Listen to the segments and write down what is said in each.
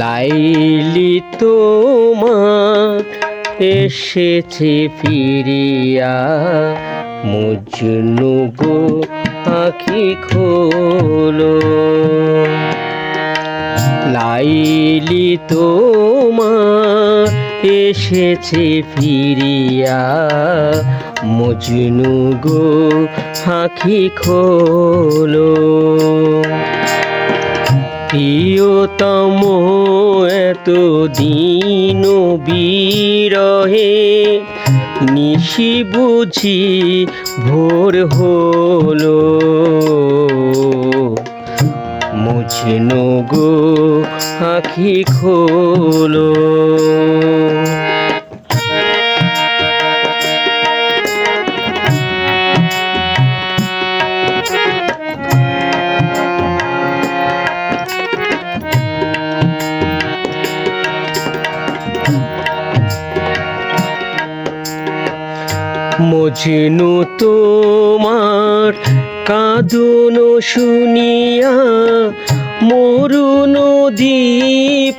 লাইলি তোমা এসেছে ফিরিয়া, মুজনু গো আখি খোলো। লাইলি তোমার এসেছে ফিরিয়া, মজনু গো আখি খোলো। প্রিয়তম এত দিন বিরহে নিশি বুঝি ভোর হলো। মুঝনো গো আখি খোলো। মজনু তোমার কাঁদন শুনিয়া মরু নদী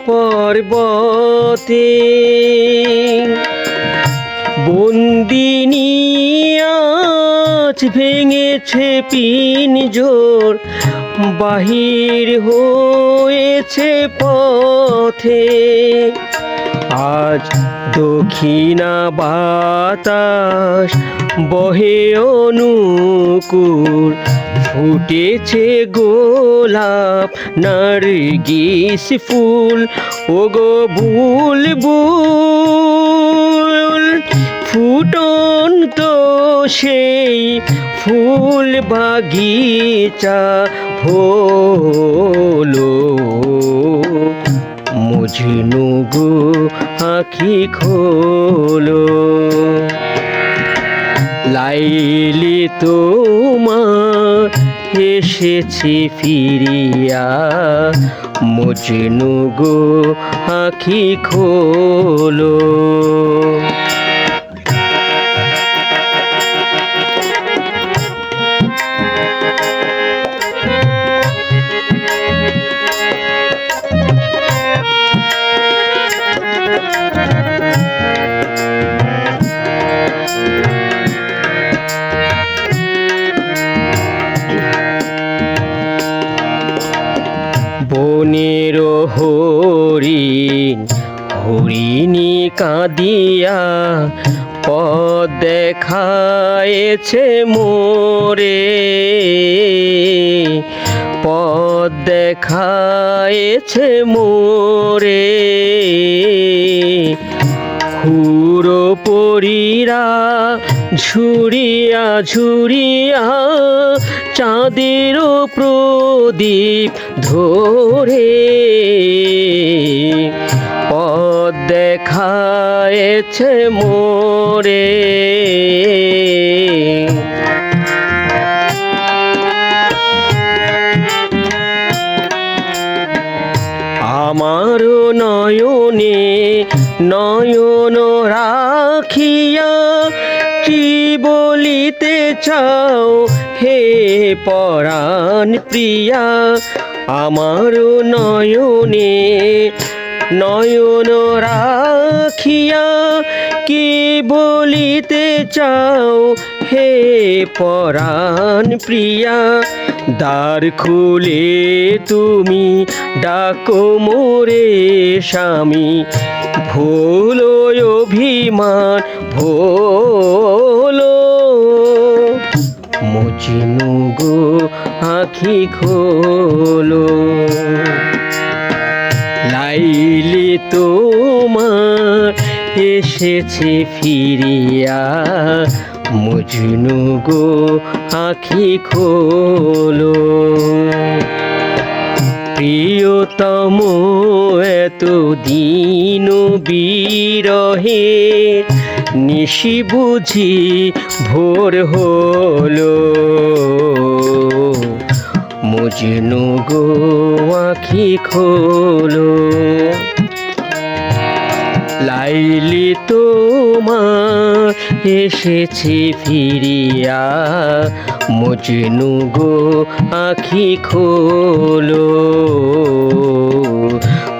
পর্বতে বন্দিনী আজ ভেঙেছে পিনজোর বাহির হয়েছে পথে। আজ দক্ষিণা বাতাস বহে অনুকূল। ফুটেছে গোলাপ, নার্গিস ফুল ও গো বুল বুল ফুটন্ত সেই ফুল বাগিচা হলো মুঝনু গো আখি খোলো। লাইলি তোমার এসেছি ফিরিয়া মুজনু গো আখি খোলো। হরিণী কাঁদিয়া পদ দেখায়েছে মোরে। পদ দেখায়েছে মোরে। হুড়ো পরীরা ঝুরিয়া ঝুরিয়া চাঁদের প্রদীপ ধরে। পদ দেখায়েছে মোরে। আমার নয়নে নয়ন রাখিয়া কি বলিতে চাও হে পরাণ প্রিয়া আমার নয়নে নয়ন রাখিয়া কি বলিতে চাও হে পরাণ প্রিয়া, দ্বার খুলে তুমি ডাকো মোরে স্বামী। ভোলো অভিমান, ভোলো মজিনু গো আখি খোলো। লাইলি তোমার এসেছে ফিরিয়া। মজনু গো, আখি খোলো। প্রিয়তম এত দিন বিরহে, নিশি বুঝি ভোর হলো। মজনু গো, আখি খোলো। লাইলি তোমার এসেছি ফিরিয়া। মজনু গো, আখি খোলো।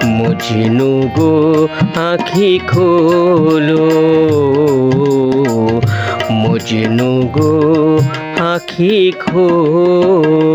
মজনু গো, আখি খোলো। মজনু গো, আখি খোলো।